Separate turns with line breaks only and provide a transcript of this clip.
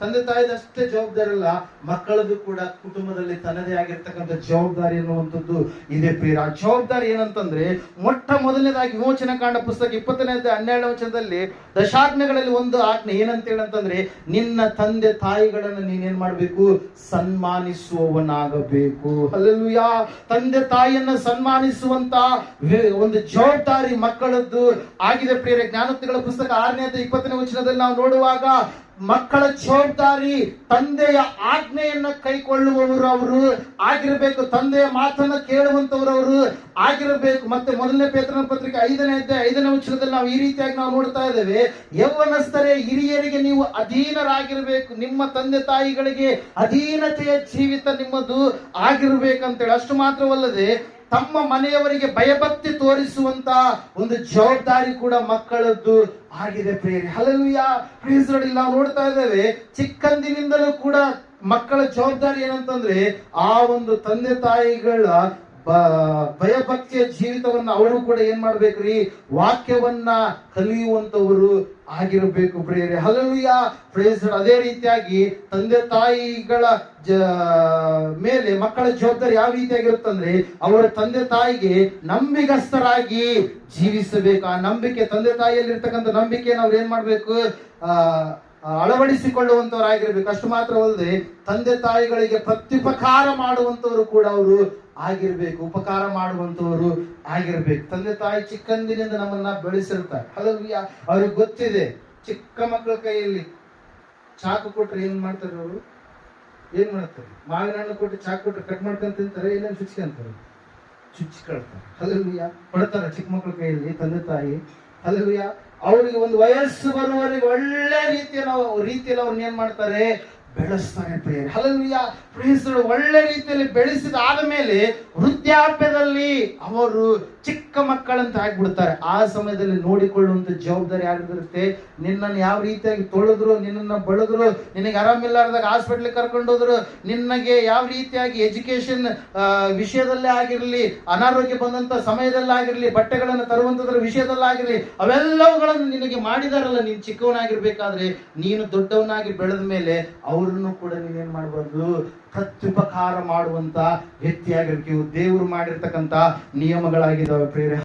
ತಂದೆ ತಾಯಿದಷ್ಟೇ ಜವಾಬ್ದಾರಿ ಅಲ್ಲ ಮಕ್ಕಳದ್ದು ಕೂಡ ಕುಟುಂಬದಲ್ಲಿ ತನ್ನದೇ ಆಗಿರ್ತಕ್ಕಂಥ ಜವಾಬ್ದಾರಿ ಅನ್ನುವಂಥದ್ದು ಇದೆ ಪ್ರಿಯರ. ಜವಾಬ್ದಾರಿ ಏನಂತಂದ್ರೆ, ಮೊಟ್ಟ ಮೊದಲನೇದಾಗಿ ವಿಮೋಚನ ಕಾಂಡ ಪುಸ್ತಕ ಇಪ್ಪತ್ತನೇ ಹನ್ನೆರಡನೇ ವಚನದಲ್ಲಿ ದಶಾಜ್ಞೆಗಳಲ್ಲಿ ಒಂದು ಆಜ್ಞೆ ಏನಂತ ಹೇಳಂತಂದ್ರೆ ನಿನ್ನ ತಂದೆ ತಾಯಿಗಳನ್ನು ನೀನೇನ್ ಮಾಡಬೇಕು? ಸನ್ಮಾನಿಸುವವನಾಗಬೇಕು. ಅಲ್ಲೆಲ್ಲೂಯ ತಂದೆ ತಾಯಿಯನ್ನ ಸನ್ಮಾನಿಸುವಂತ ಒಂದು ಜವಾಬ್ದಾರಿ ಮಕ್ಕಳದ್ದು ಆಗಿದೆ ಪ್ರಿಯರೇ. ಜ್ಞಾನೋಕ್ತಿಗಳ ಪುಸ್ತಕ ಆರನೇ ಇಪ್ಪತ್ತನೇ ವಚನದಲ್ಲಿ ನಾವು ನೋಡುವಾಗ ಮಕ್ಕಳ ಜವಾಬ್ದಾರಿ, ತಂದೆಯ ಆಜ್ಞೆಯನ್ನ ಕೈಕೊಳ್ಳುವವರು ಅವರು ಆಗಿರಬೇಕು. ತಂದೆಯ ಮಾತನ್ನ ಕೇಳುವಂತವರು ಅವರು ಆಗಿರಬೇಕು. ಮತ್ತೆ ಮೊದಲನೇ ಪೇತ್ರನ ಪತ್ರಿಕೆ ಐದನೇ ಅಧ್ಯಾಯ ಐದನೇ ವಚನದಲ್ಲಿ ನಾವು ಈ ರೀತಿಯಾಗಿ ನಾವು ನೋಡ್ತಾ ಇದ್ದೇವೆ. ಯೌವನಸ್ಥರೇ, ಹಿರಿಯರಿಗೆ ನೀವು ಅಧೀನರಾಗಿರಬೇಕು. ನಿಮ್ಮ ತಂದೆ ತಾಯಿಗಳಿಗೆ ಅಧೀನತೆಯ ಜೀವಿತ ನಿಮ್ಮದು ಆಗಿರಬೇಕಂತೇಳಿ. ಅಷ್ಟು ಮಾತ್ರವಲ್ಲದೆ ತಮ್ಮ ಮನೆಯವರಿಗೆ ಭಯಭಕ್ತಿ ತೋರಿಸುವಂತ ಒಂದು ಜವಾಬ್ದಾರಿ ಕೂಡ ಮಕ್ಕಳದ್ದು ಆಗಿದೆ ಪ್ರಿಯರಿ. ಹಲಲುಯ ಪ್ರೀಸ್ ನಾವು ನೋಡ್ತಾ ಇದ್ದೇವೆ, ಚಿಕ್ಕಂದಿನಿಂದಲೂ ಕೂಡ ಮಕ್ಕಳ ಜವಾಬ್ದಾರಿ ಏನಂತಂದ್ರೆ, ಆ ಒಂದು ತಂದೆ ತಾಯಿಗಳ ಭಯಭಕ್ತಿಯ ಜೀವಿತವನ್ನ ಅವರು ಕೂಡ ಏನ್ ಮಾಡ್ಬೇಕ್ರಿ? ವಾಕ್ಯವನ್ನ ಕಲಿಯುವಂತವರು ಆಗಿರಬೇಕು ಪ್ರಿಯರೇ. ಹಲಲುಯ ಪ್ರೇಸ್ ಅದೇ ರೀತಿಯಾಗಿ ತಂದೆ ತಾಯಿಗಳ ಜ ಮೇಲೆ ಮಕ್ಕಳ ಜವಾಬ್ದಾರಿ ಯಾವ ರೀತಿಯಾಗಿರುತ್ತಂದ್ರೆ ಅವರ ತಂದೆ ತಾಯಿಗೆ ನಂಬಿಗಸ್ತರಾಗಿ ಜೀವಿಸಬೇಕು. ಆ ನಂಬಿಕೆ ತಂದೆ ತಾಯಿಯಲ್ಲಿ ಇರ್ತಕ್ಕಂಥ ನಂಬಿಕೆಯನ್ನು ಅವ್ರು ಏನ್ ಮಾಡ್ಬೇಕು? ಆ, ಅಳವಡಿಸಿಕೊಳ್ಳುವಂತವರಾಗಿರ್ಬೇಕು. ಅಷ್ಟು ಮಾತ್ರವಲ್ಲದೆ ತಂದೆ ತಾಯಿಗಳಿಗೆ ಪ್ರತ್ಯುಪಕಾರ ಮಾಡುವಂತವರು ಕೂಡ ಅವರು ಆಗಿರ್ಬೇಕು. ಉಪಕಾರ ಮಾಡುವಂತವರು ಆಗಿರ್ಬೇಕು. ತಂದೆ ತಾಯಿ ಚಿಕ್ಕಂದಿನಿಂದ ನಮ್ಮನ್ನ ಬೆಳೆಸಿರ್ತಾರೆ. ಹಲವು ಅವ್ರಿಗೆ ಗೊತ್ತಿದೆ, ಚಿಕ್ಕ ಮಕ್ಕಳ ಕೈಯಲ್ಲಿ ಚಾಕು ಕೊಟ್ರೆ ಏನ್ ಮಾಡ್ತಾರೆ ಅವರು? ಏನ್ ಮಾಡ್ತಾರೆ? ಮಾವಿನ ಹಣ್ಣು ಕೊಟ್ಟು ಚಾಕು ಕೊಟ್ರೆ ಕಟ್ ಮಾಡ್ಕೊಂಡ್ ತಿಂತಾರೆ ಏನೇನು ಚುಚ್ಕೊಂತಾರೆ ಚುಚ್ಕೊಳ್ತಾರೆ ಹಲವು ಕೊಡ್ತಾರೆ ಚಿಕ್ಕ ಮಕ್ಕಳ ಕೈಯಲ್ಲಿ ತಂದೆ ತಾಯಿ. ಹಲವಿಯ ಅವರಿಗೆ ಒಂದು ವಯಸ್ಸು ಬರುವವರೆಗೆ ಒಳ್ಳೆ ರೀತಿಯಲ್ಲಿ ರೀತಿಯಲ್ಲಿ ಅವ್ರನ್ನ ಏನ್ ಮಾಡ್ತಾರೆ? ಬೆಳೆಸ್ತಾರೆ ಪ್ರೇಯರ್. ಹಲವಿಯ ಪ್ರೇಯಸ್ಗಳು ಒಳ್ಳೆ ರೀತಿಯಲ್ಲಿ ಬೆಳೆಸಿದ ಆದಮೇಲೆ ವೃದ್ಧಾಪ್ಯದಲ್ಲಿ ಅವರು ಚಿಕ್ಕ ಮಕ್ಕಳಂತ ಆಗ್ಬಿಡ್ತಾರೆ. ಆ ಸಮಯದಲ್ಲಿ ನೋಡಿಕೊಳ್ಳುವಂತ ಜವಾಬ್ದಾರಿ ಆಗಿರುತ್ತೆ ನಿನ್ನನ್ನು ಯಾವ ರೀತಿಯಾಗಿ ತೊಳೆದ್ರು, ನಿನ್ನನ್ನು ಬಳದ್ರು, ನಿನಗೆ ಆರಾಮಿಲ್ಲಾರ್ದಾಗ ಹಾಸ್ಪಿಟ್ಲ್ ಕರ್ಕೊಂಡು ಹೋದ್ರು ನಿನಗೆ ಯಾವ ರೀತಿಯಾಗಿ ಎಜುಕೇಶನ್ ವಿಷಯದಲ್ಲೇ ಆಗಿರಲಿ, ಅನಾರೋಗ್ಯ ಬಂದಂತ ಸಮಯದಲ್ಲಾಗಿರಲಿ ಬಟ್ಟೆಗಳನ್ನು ತರುವಂಥದ್ರ ವಿಷಯದಲ್ಲಾಗಿರಲಿ ಅವೆಲ್ಲವುಗಳನ್ನು ನಿನಗೆ ಮಾಡಿದಾರಲ್ಲ ನೀನು ಚಿಕ್ಕವನಾಗಿರ್ಬೇಕಾದ್ರೆ, ನೀನು ದೊಡ್ಡವನಾಗಿ ಬೆಳೆದ ಮೇಲೆ ಅವ್ರನ್ನು ಕೂಡ ನೀನೇನು ಮಾಡಬಾರ್ದು ಪ್ರತ್ಯುಪಕಾರ ಮಾಡುವಂತ ವ್ಯಕ್ತಿಯಾಗಿರ್ತೀವಿ. ದೇವರು ಮಾಡಿರ್ತಕ್ಕಂತ ನಿಯಮಗಳಾಗಿದ್ದಾವೆ ಪ್ರೇರೆ